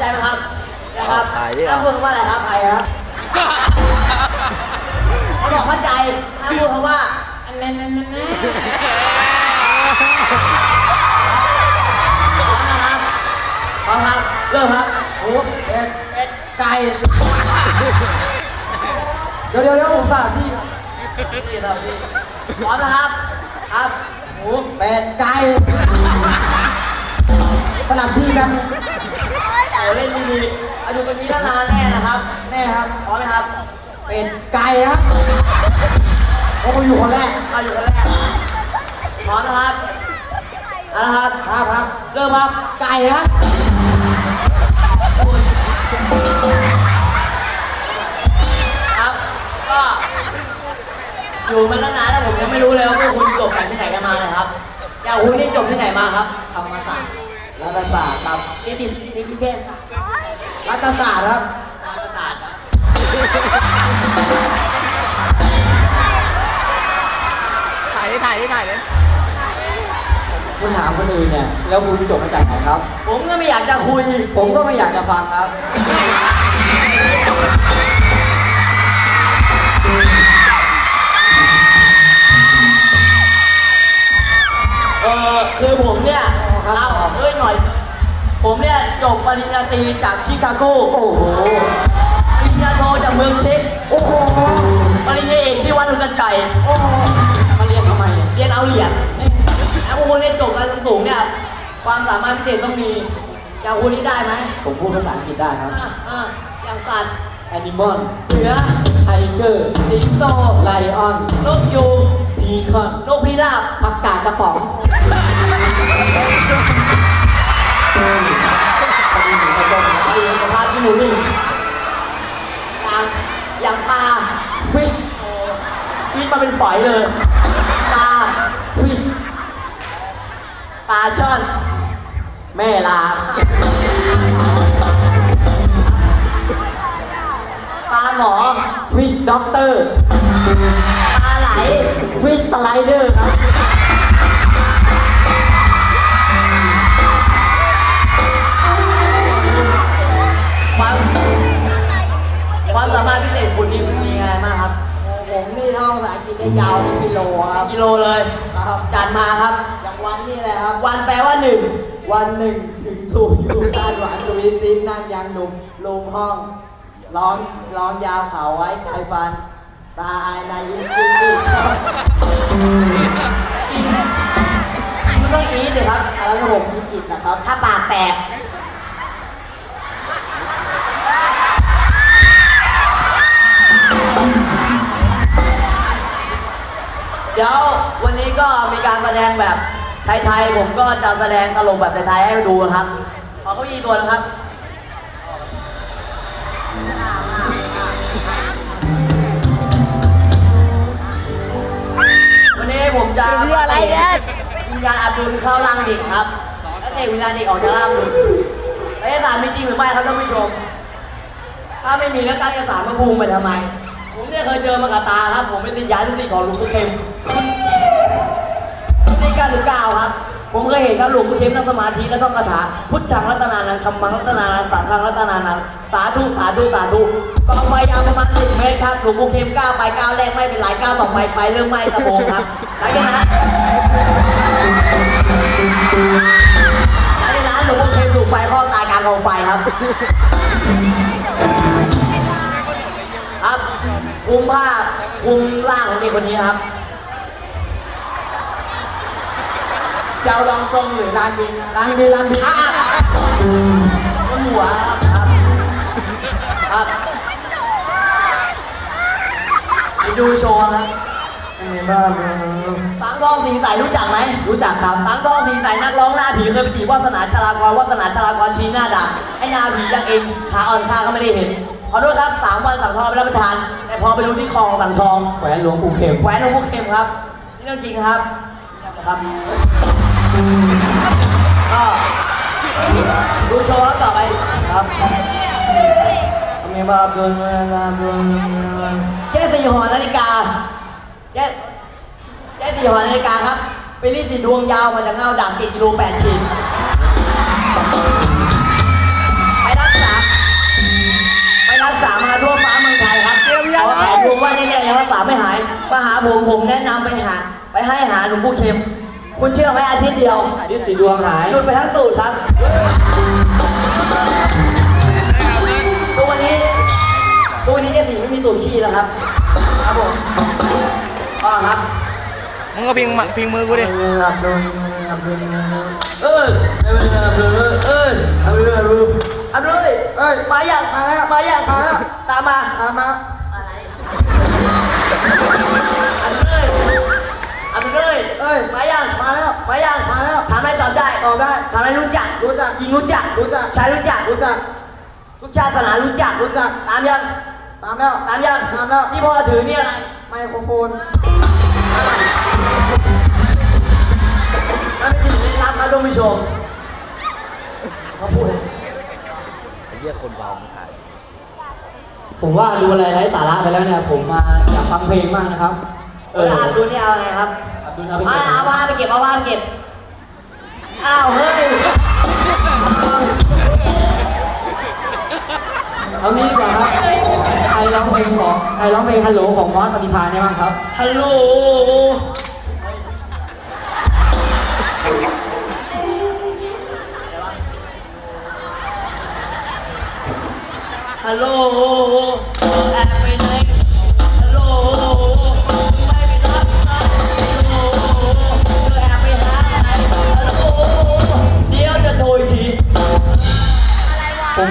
ใจไหมครับนะครับถ่ายดิห้ามพูดคำว่าอะไรครับไอครับไอบอกเข้าใจห้ามพูดคำว่าอันนั้นนั่นนั่นนั่นพร้อมนะครับพร้อมครับเริ่มครับหมูเป็ดเป็ดไก่เดี๋ยวเดี๋ยวเดี๋ยวผมสาที่นี่ครับพี่พร้อมนะครับครับหมูเป็ดไก่สลับที่กันโอ้ เล่นดีๆเอาอยู่ตรงนี้แล้วนานแน่นะครับ แน่ครับพร้อมไหมครับ เป็นไก่ครับผมอยู่คนแรกเอาอยู่กันแรกพร้อมนะครับเอาละครับครับครับเริ่มครับไก่ครับครับก็อยู่มาตั้งนานแล้วผมยังไม่รู้เลยว่าพวกคุณจบจากที่ไหนกันมาเลยครับ อย่างคุณนี่จบที่ไหนมาครับธรรมศาสตร์ รัฐศาสตร์ครับนิตินิติเทศศาสตร์รัฐศาสตร์ครับรัฐศาสตร์ถ่ายดิถ่ายดิถ่ายเลยคุณถามคนอื่นเนี่ยแล้วคุณจบมาจากไหนครับ ผมก็ไม่อยากจะคุย ผมก็ไม่อยากจะฟังครับ เออคือผมเนี่ย ครับเอาเอ้ยหน่อย ผมเนี่ยจบปริญญาตรีจากชิคาโกโอ้โหปริญญาโทจากเมืองเช็กโอ้โหปริญญาเอกที่วัดอุกันใจโอ้โหมาเรียนทำไมเนี่ยเรียนเอาเหรียญแล้วพวกคุณเนี่ยจบการสูงๆเนี่ยความสามารถพิเศษต้องมีอย่างคุณนี่ได้ไหมผมพูดภาษาอังกฤษได้ครับอะอะอย่างสัตว์ Animal เสือ Tiger สิงโต Lion นกยูง Peacock นกพิราบผักกาดกระป๋อง เป็นฝอยเลย ปลาฟิชปลาช่อน แม่ลา ปลาหมอฟิชด็อกเตอร์ ปลาไหลฟิชสไลเดอร์ครับ กฤษได้ยาวเป็นกิโลครับกิโลเลยครับ จัดมาครับ อย่างวันนี่แหละครับ วันแปลว่าหนึ่ง วันหนึ่งถึงถูกอยู่ด้านหวานสวีทซินนั่งยังหนุ่มลุมห้อง ร้องร้องยาวเขาไว้ไกลฟัน ตาอายในยิ้มยิ้มยิ้มครับกินกินมันต้องอีทเลยครับ แล้วก็ผมกินอิดนะครับ ถ้าปากแตก ดี๋ยววันนี้ก็มีการแสดงแบบไทยๆผมก็จะแสดงตลกแบบไทยๆให้ดูนะครับ ขอเก้าอี้ตัวนะครับวันนี้ผมจะเพื่ออะไรเนี่ยวิญญาณอับดุลเข้าร่างเด็กครับแล้วเตะวิญญาณเด็กออกจากร่างอับดุลไอ้สารมีจริงหรือไม่ครับท่านผู้ชม ถ้าไม่มีแล้วตั้งสารมาภูมิไปทำไม ผมเนี่ยเคยเจอมากับตาครับ ผมเป็นศิษยานุศิษย์ของหลวงปู่เข็มรุ่นที่99ครับ ผมเคยเห็นครับหลวงปู่เข็มนั่งสมาธิและท่องคาถา พุทธังรัตนานังธรรมังรัตนานัง สังฆังรัตนานัง สาธุสาธุสาธุกองไฟยาวประมาณ10เมตรครับ หลวงปู่เข็มก้าวไปก้าวแรกไม่เป็นไรก้าวต่อไปไฟเริ่มไหม้สะโพงครับหลังจากนั้นหลังจากนั้นหลวงปู่เข็มถูกไฟคลอกตายกลางกองไฟครับ คุมผ้าคุมร่างของเด็กคนนี้ครับเจ้าดองทรงหรือลานบินลานบินลานบินอะบนหัวครับครับครับไปดูโชว์ครับเป็นไงบ้างสังทองสีใสรู้จักไหมรู้จักครับสังทองสีใสนักร้องหน้าผีเคยไปจีบวาสนาชลากรวาสนาชลากรชี้หน้าด่าไอ้หน้าผียังเองขาอ่อนข้าก็ไม่ได้เห็น ขอโทษครับสามวันสังทองไปรับประทาน แต่พอไปดูที่คลองสังทองแขวนหลวงปู่เข็มแขวนหลวงพ่อเข็มครับ นี่เรื่องจริงครับนะครับก็ดูโชว์ครับต่อไปครับมีบาบุญมาบุญแจ้สี่หอนาฬิกาแจ้แจ้สี่หอนาฬิกาครับ ไปรีดสีดวงยาวมาจากเงาด่างสี่กิโลแปดชิ้น ยังรักษาไม่หาย มาหาผมผมแนะนำไปหา ไปให้หาหลวงปู่เข็ม คุณเชื่อไหมอาทิตย์เดียวดิสีดวงหาย หลุดไปทั้งตูดครับทุกวันนี้ทุกวันนี้เจสีไม่มีตูดขี้แล้วครับ ครับผมอ๋อครับ มึงก็พิงมาพิงมือกูดิอับดุลอับดุลเออเออเออเออเอาดูเอาดูเอาดูเลยเอ้ยมาอย่างมาแล้วมาอย่างมาแล้วตามมา ตามมาเอา เลยเอาดูเลยเอ้ยมาอย่างมาแล้วมาอย่างมาแล้วถามอะไรตอบได้ตอบได้ถามอะไรรู้จักรู้จักหญิงรู้จักรู้จักชายรู้จักรู้จักทุกชาติศาสนารู้จักรู้จักตามยังตามแล้วตามยังตามแล้วที่พ่อถือนี่อะไรไมโครโฟนมันเป็นสิ่งลี้ลับนะท่านผู้ชมเขาพูดเลยไอ้เหี้ยคนเบามึงถ่ายผมว่าดูอะไรไร้สาระไปแล้วเนี่ยผมมาอยากฟังเพลงมากนะครับ เอออ่านดูนี่เอาไงครับ อับดุลเอาไปเอาเอาผ้าไปเก็บเอาผ้าไปเก็บ อ้าวเฮ้ย เอางี้ดีกว่าครับ ใครร้องเพลงของ ใครร้องเพลงฮัลโหลของมอสปฏิภาณได้บ้างครับ ฮัลโหล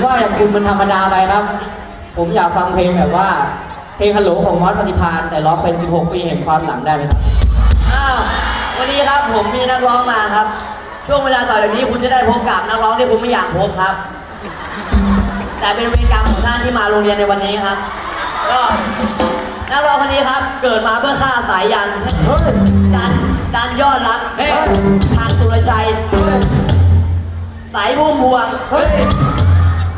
ว่าอย่างคุณมันธรรมดาไปครับ ผมอยากฟังเพลงแบบว่า เพลงฮัลโหลของมอสปฏิภาณแต่ร้องเป็น 16 ปีแห่งความหลังได้ไหมครับอ้าววันนี้ครับผมมีนักร้องมาครับ ช่วงเวลาต่อจากนี้คุณจะได้พบกับนักร้องที่คุณไม่อยากพบครับ แต่เป็นเวรกรรมของท่านที่มาโรงเรียนในวันนี้ครับ ก็นักร้องคนนี้ครับเกิดมาเพื่อฆ่าสายยันเฮ้ยดันดันยอดรักเฮ้ยทางสุรชัยเฮ้ยสายพุ่มพวงเฮ้ย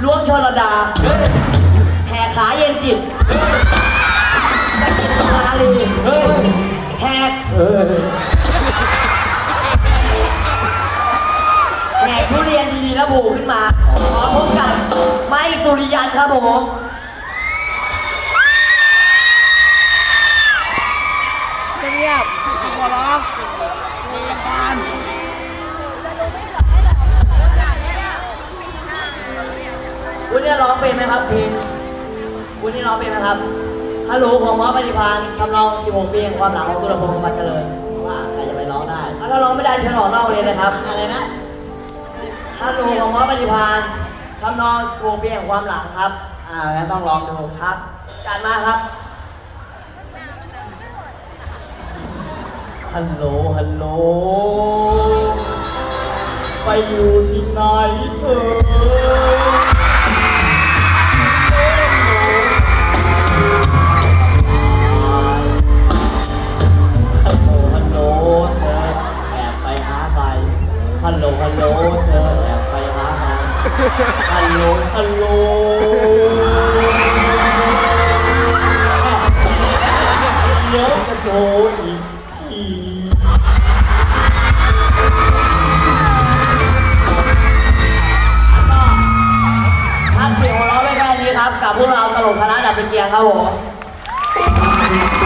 ล้วงชลดา แห่ขาเย็นจิตสะกิดมาลีเฮ้ยแหกแหกทุเรียนดีๆแล้วโผล่ขึ้นมา ขอพบกับไม้สุริยันครับผม ร้องเป็นไหมครับเพลงคุณนี่ร้องเป็นไหมครับฮัลโหลของหมอปฏิพานทำนองที่ผมเปียงความหลังของตุลพงศ์บัตรเจริญว่าใครจะไปร้องได้อะถ้าร้องไม่ได้เชิญออกนอกเลยนะครับอะไรนะฮัลโหลของหมอปฏิพานทำนองที่ผมเปียงความหลังครับอ่างั้นต้องลองดูครับจัดมาครับฮัลโหลฮัลโหลไปอยู่ที่ไหนเธอ alone You're the อีกทีทางเสียงของเราไม่แค่นี้ครับ กับพวกเราตลกคณะดับเป็เกียร์ครับผม